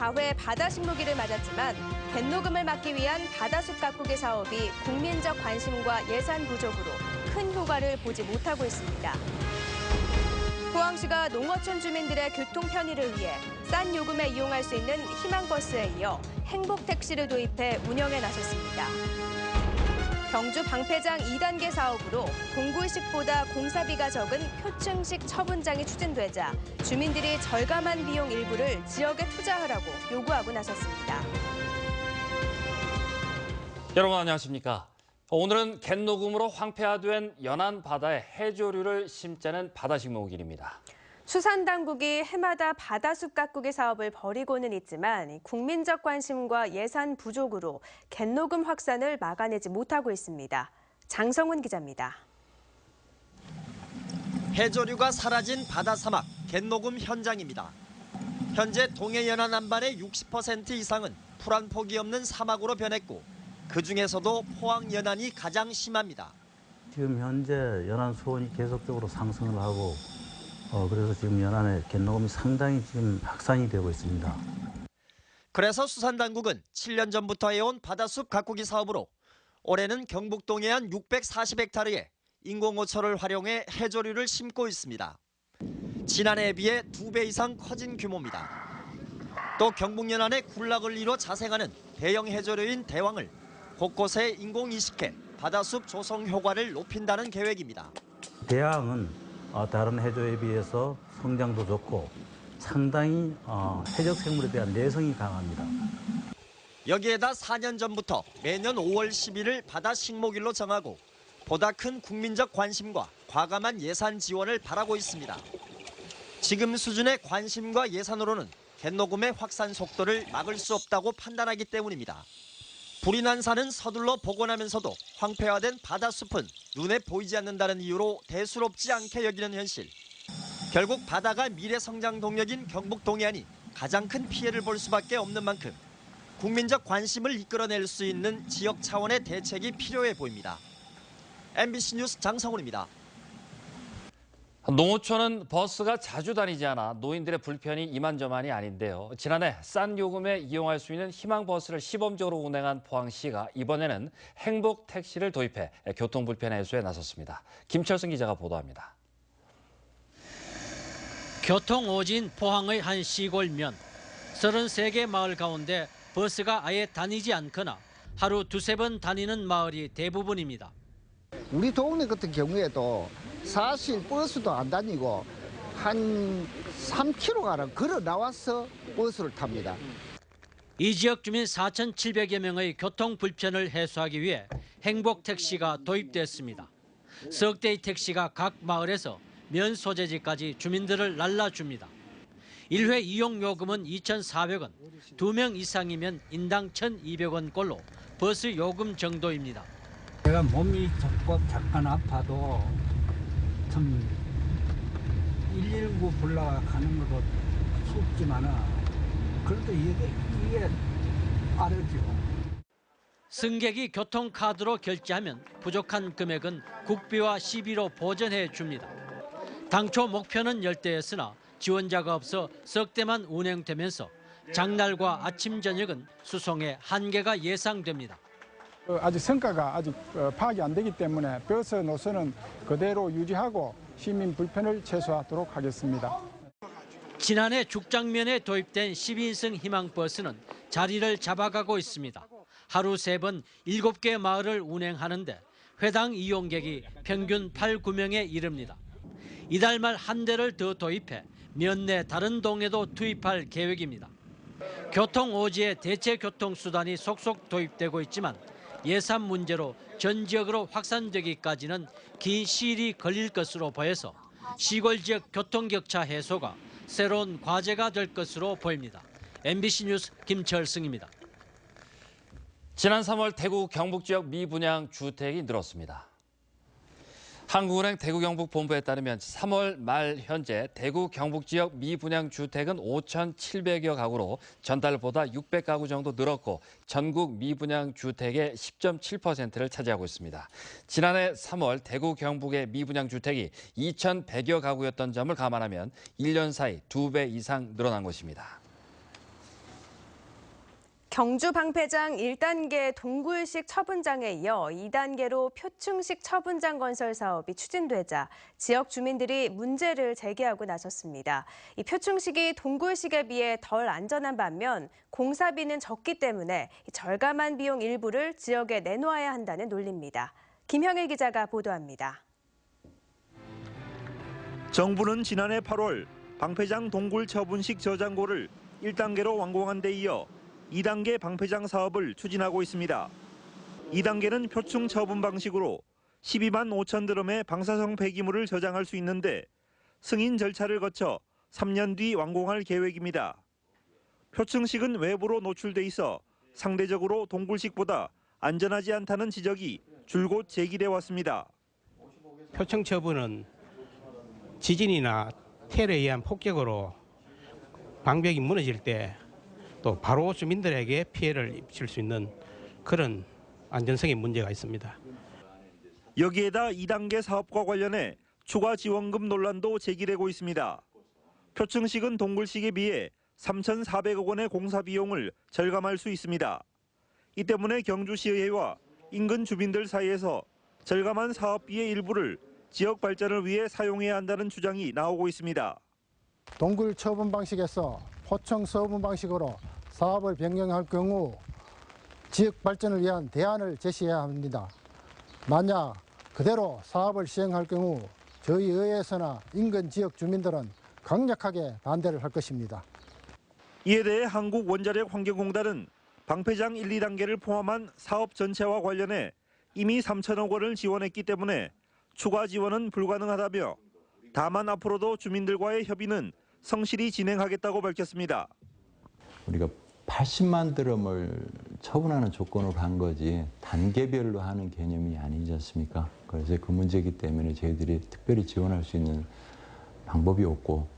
제4회 바다 식목일을 맞았지만 갯녹음을 막기 위한 바다숲 가꾸기 사업이 국민적 관심과 예산 부족으로 큰 효과를 보지 못하고 있습니다. 포항시가 농어촌 주민들의 교통 편의를 위해 싼 요금에 이용할 수 있는 희망버스에 이어 행복택시를 도입해 운영에 나섰습니다. 경주 방패장 2단계 사업으로 공구식보다 공사비가 적은 표층식 처분장이 추진되자 주민들이 절감한 비용 일부를 지역에 투자하라고 요구하고 나섰습니다. 여러분 안녕하십니까? 오늘은 갯녹음으로 황폐화된 연안 바다에 해조류를 심자는 바다식 목일입니다. 수산 당국이 해마다 바다숲 가꾸기 사업을 벌이고는 있지만 국민적 관심과 예산 부족으로 갯녹음 확산을 막아내지 못하고 있습니다. 장성훈 기자입니다. 해조류가 사라진 바다 사막 갯녹음 현장입니다. 현재 동해 연안 안반의 60% 이상은 풀한 폭이 없는 사막으로 변했고 그 중에서도 포항 연안이 가장 심합니다. 지금 현재 연안 수온이 계속적으로 상승을 하고 어, 그래서 지금 연안의 갯녹음이 상당히 지금 확산이 되고 있습니다. 그래서 수산당국은 7년 전부터 해온 바다숲 가꾸기 사업으로 올해는 경북 동해안 640헥타르에 인공호초를 활용해 해조류를 심고 있습니다. 지난해에 비해 두배 이상 커진 규모입니다. 또 경북 연안에 군락을 이뤄 자생하는 대형 해조류인 대왕을 곳곳에 인공 이식해 바다숲 조성 효과를 높인다는 계획입니다. 대왕은 어, 다른 해조에 비해서 성장도 좋고 상당히 어, 해적 생물에 대한 내성이 강합니다. 여기에다 4년 전부터 매년 5월 10일을 바다 식목일로 정하고 보다 큰 국민적 관심과 과감한 예산 지원을 바라고 있습니다. 지금 수준의 관심과 예산으로는 갯녹음의 확산 속도를 막을 수 없다고 판단하기 때문입니다. 불이 난 산은 서둘러 복원하면서도 황폐화된 바다숲은 눈에 보이지 않는다는 이유로 대수롭지 않게 여기는 현실. 결국 바다가 미래 성장 동력인 경북 동해안이 가장 큰 피해를 볼 수밖에 없는 만큼 국민적 관심을 이끌어낼 수 있는 지역 차원의 대책이 필요해 보입니다. MBC 뉴스 장성훈입니다. 농어촌은 버스가 자주 다니지 않아 노인들의 불편이 이만저만이 아닌데요. 지난해 싼 요금에 이용할 수 있는 희망버스를 시범적으로 운행한 포항시가 이번에는 행복 택시를 도입해 교통 불편 해소에 나섰습니다. 김철승 기자가 보도합니다. 교통 오진 포항의 한 시골면 33개 마을 가운데 버스가 아예 다니지 않거나 하루 두세 번 다니는 마을이 대부분입니다. 우리 동네 같은 경우에도 사실 버스도 안 다니고 한 3km 가량 걸어 나와서 버스를 탑니다. 이 지역 주민 4,700여 명의 교통 불편을 해소하기 위해 행복 택시가 도입됐습니다. 석 대의 택시가 각 마을에서 면 소재지까지 주민들을 날라줍니다. 1회 이용 요금은 2,400원, 2명 이상이면 인당 1,200원 꼴로 버스 요금 정도입니다. 제가 몸이 조금 잠깐 아파도 참 119 불러가는 것도 쉽지만은 그래도 이게 이게 빠르죠. 승객이 교통카드로 결제하면 부족한 금액은 국비와 시비로 보전해 줍니다. 당초 목표는 열대였으나 지원자가 없어 석 대만 운행되면서 장날과 아침 저녁은 수송에 한계가 예상됩니다. 어, 아직 성과가 아직 어, 파악이 안 되기 때문에 버스 노선은 그대로 유지하고 시민 불편을 최소화하도록 하겠습니다. 지난해 죽장면에 도입된 10인승 희망버스는 자리를 잡아가고 있습니다. 하루 세 번 7개 마을을 운행하는데 회당 이용객이 평균 8, 9명에 이릅니다. 이달 말 한 대를 더 도입해 면내 다른 동에도 투입할 계획입니다. 교통 오지의 대체 교통 수단이 속속 도입되고 있지만 예산 문제로 전 지역으로 확산되기까지는 긴 시일이 걸릴 것으로 보여서 시골 지역 교통 격차 해소가 새로운 과제가 될 것으로 보입니다. MBC 뉴스 김철승입니다. 지난 3월 대구 경북 지역 미분양 주택이 늘었습니다. 한국은행 대구 경북 본부에 따르면 3월 말 현재 대구 경북 지역 미분양 주택은 5,700여 가구로 전달보다 600가구 정도 늘었고 전국 미분양 주택의 10.7%를 차지하고 있습니다. 지난해 3월 대구 경북의 미분양 주택이 2,100여 가구였던 점을 감안하면 1년 사이 2배 이상 늘어난 것입니다. 경주 방패장 1단계 동굴식 처분장에 이어 2단계로 표층식 처분장 건설 사업이 추진되자 지역 주민들이 문제를 제기하고 나섰습니다. 이 표층식이 동굴식에 비해 덜 안전한 반면 공사비는 적기 때문에 이 절감한 비용 일부를 지역에 내놓아야 한다는 논리입니다. 김형일 기자가 보도합니다. 정부는 지난해 8월 방패장 동굴 처분식 저장고를 1단계로 완공한 데 이어 2단계 방패장 사업을 추진하고 있습니다. 2단계는 표층 처분 방식으로 12만 5천 드럼의 방사성 폐기물을 저장할 수 있는데 승인 절차를 거쳐 3년 뒤 완공할 계획입니다. 표층식은 외부로 노출돼 있어 상대적으로 동굴식보다 안전하지 않다는 지적이 줄곧 제기돼 왔습니다. 표층 처분은 지진이나 테러에 의한 폭격으로 방벽이 무너질 때 또 바로 주민들에게 피해를 입힐 수 있는 그런 안전성의 문제가 있습니다. 여기에다 2단계 사업과 관련해 추가 지원금 논란도 제기되고 있습니다. 표층식은 동굴식에 비해 3,400억 원의 공사 비용을 절감할 수 있습니다. 이 때문에 경주시의회와 인근 주민들 사이에서 절감한 사업비의 일부를 지역 발전을 위해 사용해야 한다는 주장이 나오고 있습니다. 동굴 처분 방식에서 포청 처분 방식으로 사업을 변경할 경우 지역 발전을 위한 대안을 제시해야 합니다. 만약 그대로 사업을 시행할 경우 저희 의회에서나 인근 지역 주민들은 강력하게 반대를 할 것입니다. 이에 대해 한국원자력환경공단은 방패장 1, 2단계를 포함한 사업 전체와 관련해 이미 3천억 원을 지원했기 때문에 추가 지원은 불가능하다며 다만 앞으로도 주민들과의 협의는 성실히 진행하겠다고 밝혔습니다. 우리가 80만 드럼을 처분하는 조건으로 한 거지 단계별로 하는 개념이 아니지 않습니까? 그래서 그 문제이기 때문에 저희들이 특별히 지원할 수 있는 방법이 없고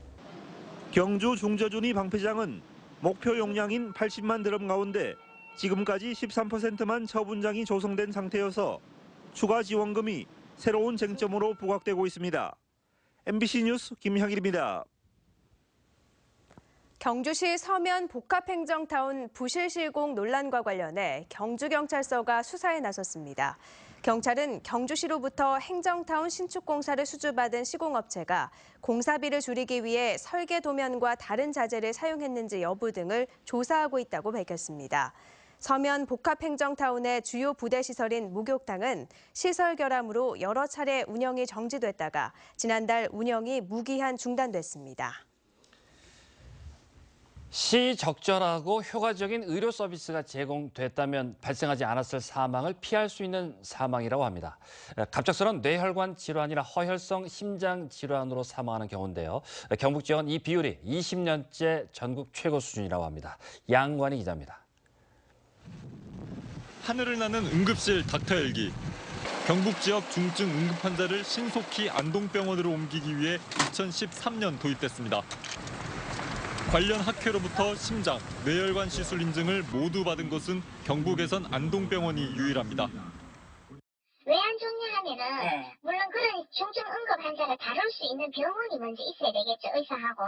경주 중저준이 방패장은 목표 용량인 80만 드럼 가운데 지금까지 13%만 처분장이 조성된 상태여서 추가 지원금이 새로운 쟁점으로 부각되고 있습니다. MBC 뉴스 김향일입니다. 경주시 서면 복합행정타운 부실 실공 논란과 관련해 경주경찰서가 수사에 나섰습니다. 경찰은 경주시로부터 행정타운 신축 공사를 수주받은 시공업체가 공사비를 줄이기 위해 설계 도면과 다른 자재를 사용했는지 여부 등을 조사하고 있다고 밝혔습니다. 서면 복합행정타운의 주요 부대 시설인 목욕탕은 시설 결함으로 여러 차례 운영이 정지됐다가 지난달 운영이 무기한 중단됐습니다. 시적절하고 효과적인 의료 서비스가 제공됐다면 발생하지 않았을 사망을 피할 수 있는 사망이라고 합니다. 갑작스러운 뇌혈관 질환이나 허혈성 심장 질환으로 사망하는 경우인데요. 경북 지역은 이 비율이 20년째 전국 최고 수준이라고 합니다. 양관희 기자입니다. 하늘을 나는 응급실 닥터헬기. 경북 지역 중증 응급 환자를 신속히 안동병원으로 옮기기 위해 2013년 도입됐습니다. 관련 학회로부터 심장, 뇌혈관 시술 인증을 모두 받은 곳은 경북에선 안동병원이 유일합니다. 왜 안 좋냐 하면은 물론 그런 중증 응급 환자를 다룰 수 있는 병원이 먼저 있어야 되겠죠 의사하고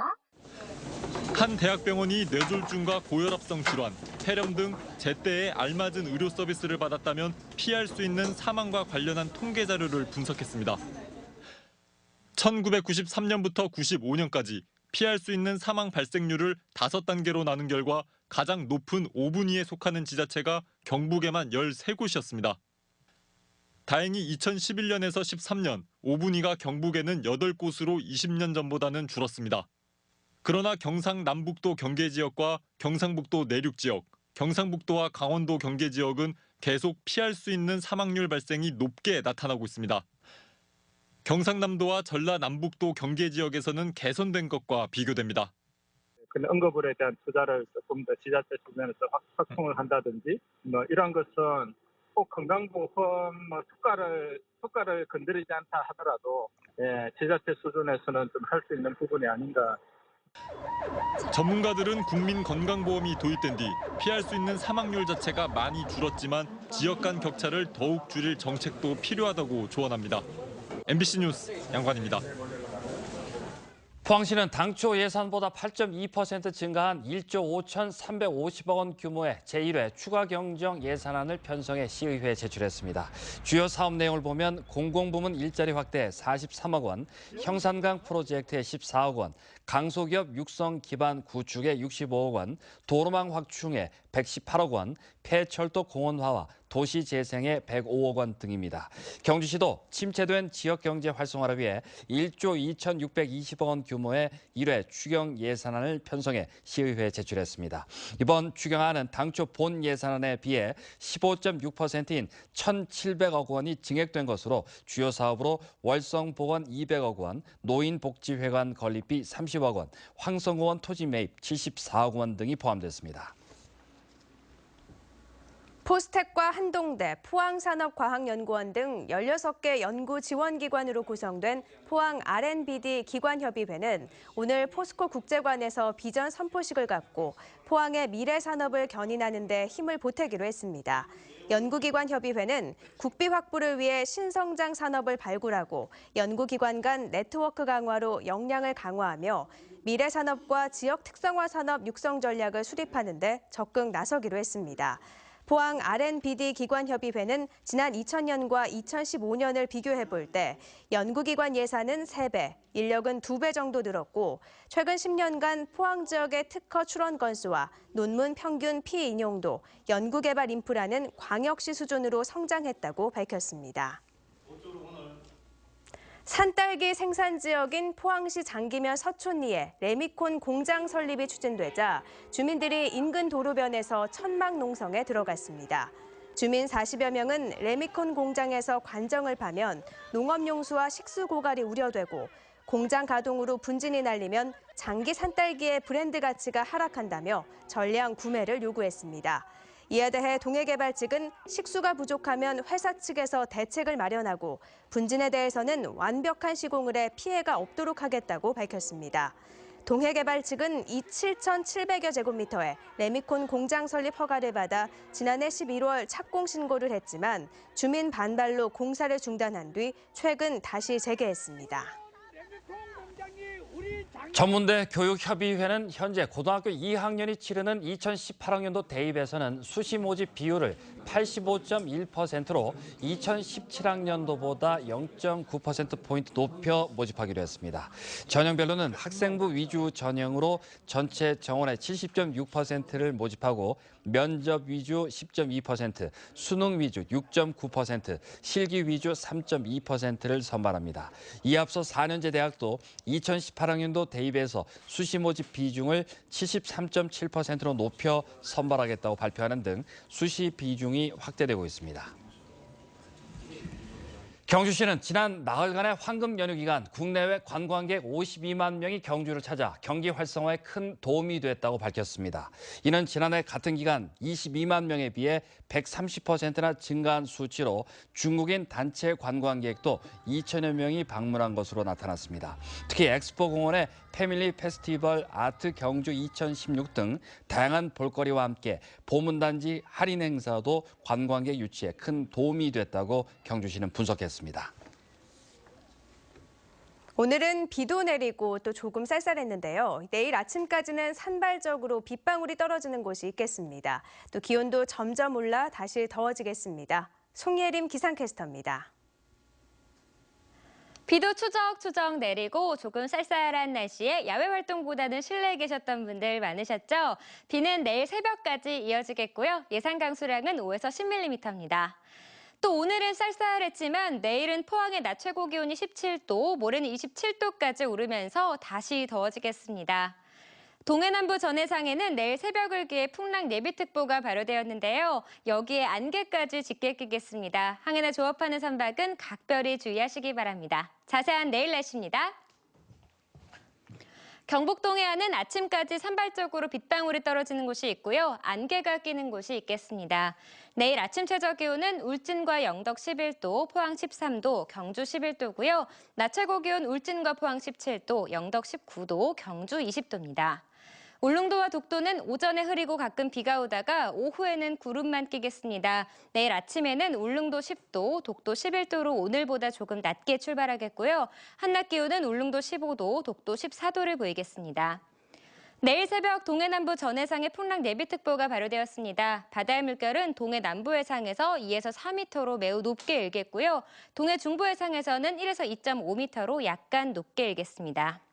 한 대학병원이 뇌졸중과 고혈압성 질환, 폐렴 등 제때에 알맞은 의료 서비스를 받았다면 피할 수 있는 사망과 관련한 통계 자료를 분석했습니다. 1993년부터 95년까지 피할 수 있는 사망 발생률을 5단계로 나눈 결과 가장 높은 5분위에 속하는 지자체가 경북에만 13곳이었습니다. 다행히 2011년에서 13년 5분위가 경북에는 8곳으로 20년 전보다는 줄었습니다. 그러나 경상남북도 경계 지역과 경상북도 내륙 지역, 경상북도와 강원도 경계 지역은 계속 피할 수 있는 사망률 발생이 높게 나타나고 있습니다. 경상남도와 전라남북도 경계 지역에서는 개선된 것과 비교됩니다. 근데 응급을에 대한 투자를 조금 더 지자체 주변에서 확, 확충을 한다든지 뭐 이런 것은 꼭 건강보험 뭐 투과를 투과를 건드리지 않다 하더라도 예, 지자체 수준에서는 좀 할 수 있는 부분이 아닌가 전문가들은 국민 건강보험이 도입된 뒤 피할 수 있는 사망률 자체가 많이 줄었지만 지역 간 격차를 더욱 줄일 정책도 필요하다고 조언합니다. MBC 뉴스 양관입니다. 포항시는 당초 예산보다 8.2% 증가한 1조 5,350억 원 규모의 제1회 추가 경정 예산안을 편성해 시의회에 제출했습니다. 주요 사업 내용을 보면 공공부문 일자리 확대 43억 원, 형산강 프로젝트에 14억 원, 강소기업 육성 기반 구축에 65억 원, 도로망 확충에 118억 원, 폐철도 공원화와 도시 재생에 105억 원 등입니다. 경주시도 침체된 지역 경제 활성화를 위해 1조 2,620억 원 규모의 1회 추경 예산안을 편성해 시의회에 제출했습니다. 이번 추경안은 당초 본 예산안에 비해 15.6%인 1,700억 원이 증액된 것으로 주요 사업으로 월성 보건 200억 원, 노인 복지회관 건립비 30억 원, 황성공원 토지 매입 74억 원 등이 포함됐습니다. 포스텍과 한동대, 포항산업과학연구원 등 16개 연구 지원기관으로 구성된 포항 R&BD 기관협의회는 오늘 포스코 국제관에서 비전 선포식을 갖고 포항의 미래 산업을 견인하는 데 힘을 보태기로 했습니다. 연구기관 협의회는 국비 확보를 위해 신성장 산업을 발굴하고 연구기관 간 네트워크 강화로 역량을 강화하며 미래 산업과 지역 특성화 산업 육성 전략을 수립하는 데 적극 나서기로 했습니다. 포항 R&BD 기관협의회는 지난 2000년과 2015년을 비교해 볼 때 연구기관 예산은 3배, 인력은 2배 정도 늘었고 최근 10년간 포항 지역의 특허 출원 건수와 논문 평균 피인용도, 연구개발 인프라는 광역시 수준으로 성장했다고 밝혔습니다. 산딸기 생산 지역인 포항시 장기면 서촌리에 레미콘 공장 설립이 추진되자 주민들이 인근 도로변에서 천막 농성에 들어갔습니다. 주민 40여 명은 레미콘 공장에서 관정을 파면 농업용수와 식수 고갈이 우려되고 공장 가동으로 분진이 날리면 장기 산딸기의 브랜드 가치가 하락한다며 전량 구매를 요구했습니다. 이에 대해 동해개발 측은 식수가 부족하면 회사 측에서 대책을 마련하고 분진에 대해서는 완벽한 시공을 해 피해가 없도록 하겠다고 밝혔습니다. 동해개발 측은 이 7,700여 제곱미터의 레미콘 공장 설립 허가를 받아 지난해 11월 착공 신고를 했지만 주민 반발로 공사를 중단한 뒤 최근 다시 재개했습니다. 전문대 교육협의회는 현재 고등학교 2학년이 치르는 2018학년도 대입에서는 수시 모집 비율을 85.1%로 2017학년도보다 0.9%포인트 높여 모집하기로 했습니다. 전형별로는 학생부 위주 전형으로 전체 정원의 70.6%를 모집하고 면접 위주 10.2%, 수능 위주 6.9%, 실기 위주 3.2%를 선발합니다. 이에 앞서 4년제 대학도 2018학년도 대입에서 수시 모집 비중을 73.7%로 높여 선발하겠다고 발표하는 등 수시 비중이 확대되고 있습니다. 경주시는 지난 나흘간의 황금 연휴 기간 국내외 관광객 52만 명이 경주를 찾아 경기 활성화에 큰 도움이 됐다고 밝혔습니다. 이는 지난해 같은 기간 22만 명에 비해 130%나 증가한 수치로 중국인 단체 관광객도 2천여 명이 방문한 것으로 나타났습니다. 특히 엑스포 공원의 패밀리 페스티벌 아트 경주 2016 등 다양한 볼거리와 함께 보문단지 할인 행사도 관광객 유치에 큰 도움이 됐다고 경주시는 분석했 습니다. 오늘은 비도 내리고 또 조금 쌀쌀했는데요. 내일 아침까지는 산발적으로 빗방울이 떨어지는 곳이 있겠습니다. 또 기온도 점점 올라 다시 더워지겠습니다. 송예림 기상캐스터입니다. 비도 추적추적 내리고 조금 쌀쌀한 날씨에 야외 활동보다는 실내에 계셨던 분들 많으셨죠? 비는 내일 새벽까지 이어지겠고요. 예상 강수량은 5에서 10mm입니다. 또 오늘은 쌀쌀했지만 내일은 포항의 낮 최고 기온이 17도, 모레는 27도까지 오르면서 다시 더워지겠습니다. 동해남부 전해상에는 내일 새벽을 기해 풍랑 예비특보가 발효되었는데요. 여기에 안개까지 짙게 끼겠습니다. 항해나 조업하는 선박은 각별히 주의하시기 바랍니다. 자세한 내일 날씨입니다. 경북 동해안은 아침까지 산발적으로 빗방울이 떨어지는 곳이 있고요. 안개가 끼는 곳이 있겠습니다. 내일 아침 최저 기온은 울진과 영덕 11도, 포항 13도, 경주 11도고요. 낮 최고 기온 울진과 포항 17도, 영덕 19도, 경주 20도입니다. 울릉도와 독도는 오전에 흐리고 가끔 비가 오다가 오후에는 구름만 끼겠습니다. 내일 아침에는 울릉도 10도, 독도 11도로 오늘보다 조금 낮게 출발하겠고요. 한낮 기온은 울릉도 15도, 독도 14도를 보이겠습니다. 내일 새벽 동해 남부 전해상에 풍랑 내비특보가 발효되었습니다. 바다의 물결은 동해 남부 해상에서 2에서 4m로 매우 높게 일겠고요. 동해 중부 해상에서는 1에서 2.5m로 약간 높게 일겠습니다.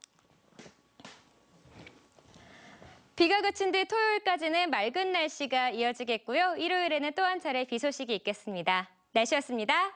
비가 그친 뒤 토요일까지는 맑은 날씨가 이어지겠고요. 일요일에는 또 한 차례 비 소식이 있겠습니다. 날씨였습니다.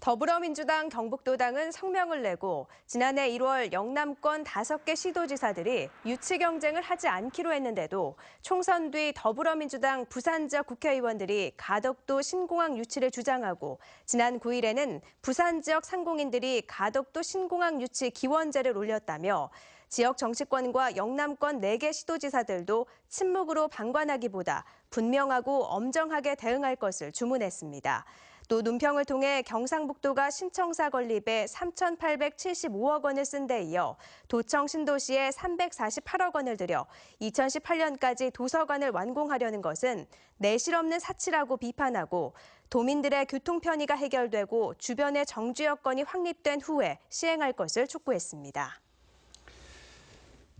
더불어민주당 경북도당은 성명을 내고 지난해 1월 영남권 5개 시도지사들이 유치 경쟁을 하지 않기로 했는데도 총선 뒤 더불어민주당 부산 지역 국회의원들이 가덕도 신공항 유치를 주장하고 지난 9일에는 부산 지역 상공인들이 가덕도 신공항 유치 기원제를 올렸다며 지역 정치권과 영남권 4개 시도지사들도 침묵으로 방관하기보다 분명하고 엄정하게 대응할 것을 주문했습니다. 또 논평을 통해 경상북도가 신청사 건립에 3,875억 원을 쓴 데 이어 도청 신도시에 348억 원을 들여 2018년까지 도서관을 완공하려는 것은 내실 없는 사치라고 비판하고 도민들의 교통 편의가 해결되고 주변의 정주 여건이 확립된 후에 시행할 것을 촉구했습니다.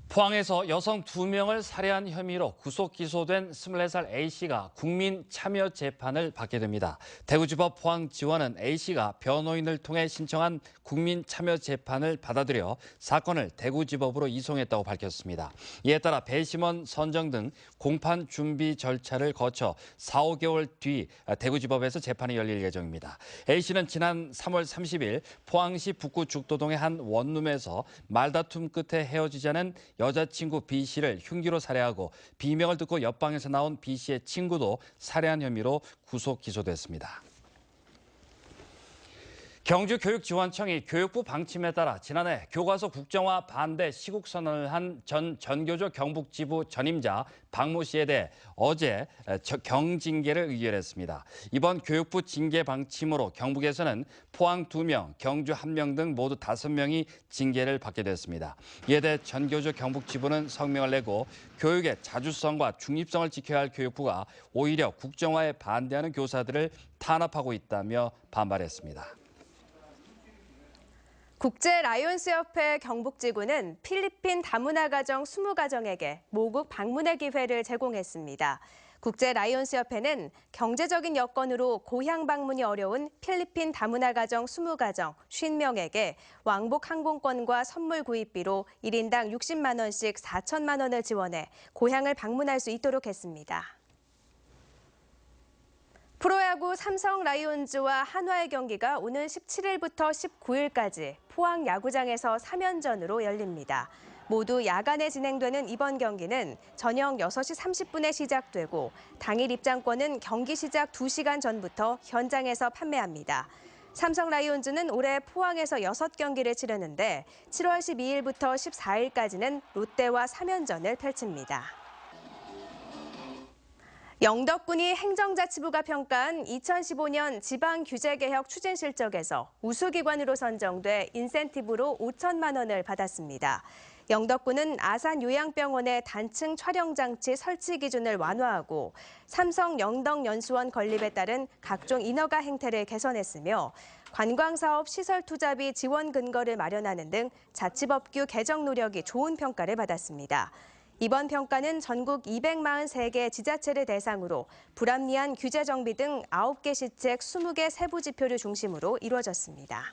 포항에서 여성 두명을 살해한 혐의로 구속 기소된 24살 A씨가 국민 참여 재판을 받게 됩니다. 대구지법 포항지원은 A씨가 변호인을 통해 신청한 국민 참여 재판을 받아들여 사건을 대구지법으로 이송했다고 밝혔습니다. 이에 따라 배심원 선정 등 공판 준비 절차를 거쳐 4, 5개월 뒤 대구지법에서 재판이 열릴 예정입니다. A씨는 지난 3월 30일 포항시 북구 죽도동의 한 원룸에서 말다툼 끝에 헤어지자는 여자친구 B 씨를 흉기로 살해하고 비명을 듣고 옆방에서 나온 B 씨의 친구도 살해한 혐의로 구속 기소됐습니다. 경주교육지원청이 교육부 방침에 따라 지난해 교과서 국정화 반대 시국 선언을 한 전 전교조 경북지부 전임자 박모 씨에 대해 어제 경징계를 의결했습니다. 이번 교육부 징계 방침으로 경북에서는 포항 2명, 경주 1명 등 모두 5명이 징계를 받게 됐습니다. 이에 대해 전교조 경북지부는 성명을 내고 교육의 자주성과 중립성을 지켜야 할 교육부가 오히려 국정화에 반대하는 교사들을 탄압하고 있다며 반발했습니다. 국제 라이온스 협회 경북지구는 필리핀 다문화 가정 20가정에게 모국 방문의 기회를 제공했습니다. 국제 라이온스 협회는 경제적인 여건으로 고향 방문이 어려운 필리핀 다문화 가정 20가정 50명에게 왕복 항공권과 선물 구입비로 1인당 60만 원씩 4천만 원을 지원해 고향을 방문할 수 있도록 했습니다. 프로야구 삼성 라이온즈와 한화의 경기가 오는 17일부터 19일까지 포항 야구장에서 3연전으로 열립니다. 모두 야간에 진행되는 이번 경기는 저녁 6시 30분에 시작되고 당일 입장권은 경기 시작 2시간 전부터 현장에서 판매합니다. 삼성 라이온즈는 올해 포항에서 6경기를 치르는데 7월 12일부터 14일까지는 롯데와 3연전을 펼칩니다. 영덕군이 행정자치부가 평가한 2015년 지방규제개혁 추진 실적에서 우수기관으로 선정돼 인센티브로 5천만 원을 받았습니다. 영덕군은 아산 요양병원의 단층 촬영장치 설치 기준을 완화하고 삼성 영덕연수원 건립에 따른 각종 인허가 행태를 개선했으며 관광사업 시설 투자비 지원 근거를 마련하는 등 자치법규 개정 노력이 좋은 평가를 받았습니다. 이번 평가는 전국 243개 지자체를 대상으로 불합리한 규제 정비 등 9개 시책 20개 세부 지표를 중심으로 이루어졌습니다.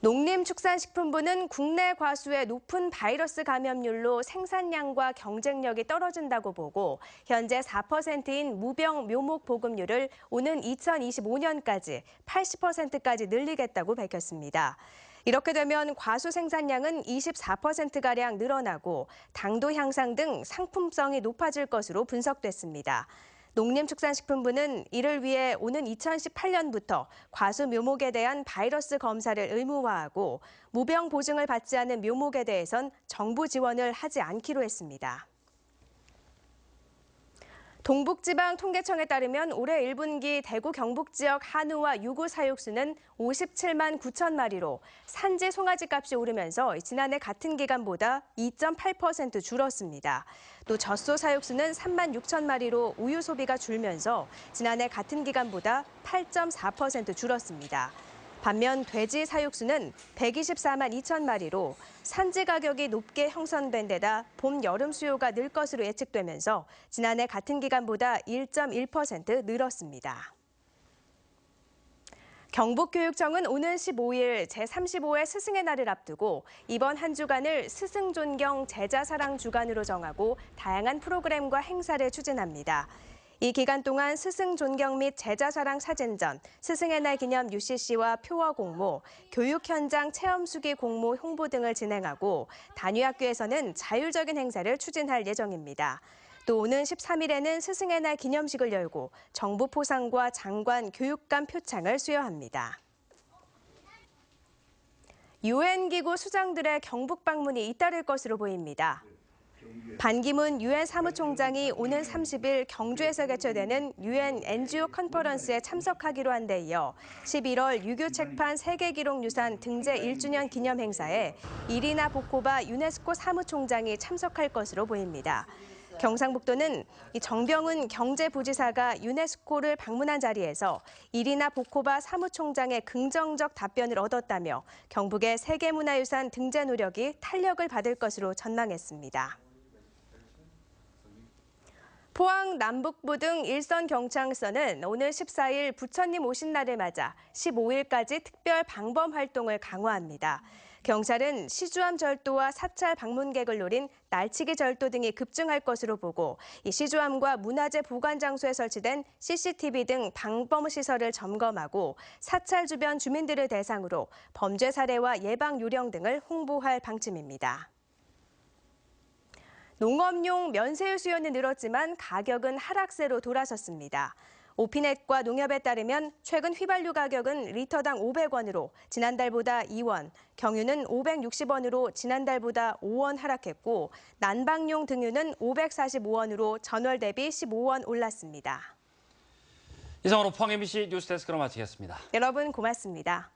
농림축산식품부는 국내 과수의 높은 바이러스 감염률로 생산량과 경쟁력이 떨어진다고 보고 현재 4%인 무병 묘목 보급률을 오는 2025년까지 80%까지 늘리겠다고 밝혔습니다. 이렇게 되면 과수 생산량은 24%가량 늘어나고 당도 향상 등 상품성이 높아질 것으로 분석됐습니다. 농림축산식품부는 이를 위해 오는 2018년부터 과수 묘목에 대한 바이러스 검사를 의무화하고 무병 보증을 받지 않은 묘목에 대해선 정부 지원을 하지 않기로 했습니다. 동북지방 통계청에 따르면 올해 1분기 대구 경북 지역 한우와 유구 사육수는 57만 9천 마리로 산지 송아지 값이 오르면서 지난해 같은 기간보다 2.8% 줄었습니다. 또 젖소 사육수는 3만 6천 마리로 우유 소비가 줄면서 지난해 같은 기간보다 8.4% 줄었습니다. 반면 돼지 사육수는 124만 2천 마리로 산지 가격이 높게 형성된 데다 봄, 여름 수요가 늘 것으로 예측되면서 지난해 같은 기간보다 1.1% 늘었습니다. 경북교육청은 오는 15일 제35회 스승의 날을 앞두고 이번 한 주간을 스승 존경 제자 사랑 주간으로 정하고 다양한 프로그램과 행사를 추진합니다. 이 기간 동안 스승 존경 및 제자 사랑 사진전, 스승의 날 기념 UCC와 표어 공모, 교육 현장 체험 수기 공모 홍보 등을 진행하고 단위 학교에서는 자율적인 행사를 추진할 예정입니다. 또 오는 13일에는 스승의 날 기념식을 열고 정부 포상과 장관, 교육감 표창을 수여합니다. 유엔 기구 수장들의 경북 방문이 잇따를 것으로 보입니다. 반기문 유엔 사무총장이 오는 30일 경주에서 개최되는 유엔 NGO 컨퍼런스에 참석하기로 한 데 이어 11월 유교 책판 세계 기록 유산 등재 1주년 기념 행사에 이리나 보코바 유네스코 사무총장이 참석할 것으로 보입니다. 경상북도는 이 정병훈 경제부지사가 유네스코를 방문한 자리에서 이리나 보코바 사무총장의 긍정적 답변을 얻었다며 경북의 세계문화유산 등재 노력이 탄력을 받을 것으로 전망했습니다. 포항 남북부 등 일선 경찰서는 오늘 14일 부처님 오신 날을 맞아 15일까지 특별 방범 활동을 강화합니다. 경찰은 시주암 절도와 사찰 방문객을 노린 날치기 절도 등이 급증할 것으로 보고 이 시주암과 문화재 보관 장소에 설치된 CCTV 등 방범 시설을 점검하고 사찰 주변 주민들을 대상으로 범죄 사례와 예방 요령 등을 홍보할 방침입니다. 농업용 면세유 수요는 늘었지만 가격은 하락세로 돌아섰습니다. 오피넷과 농협에 따르면 최근 휘발유 가격은 리터당 500원으로 지난달보다 2원, 경유는 560원으로 지난달보다 5원 하락했고 난방용 등유는 545원으로 전월 대비 15원 올랐습니다. 이상으로 포항 MBC 뉴스데스크로 마치겠습니다. 여러분 고맙습니다.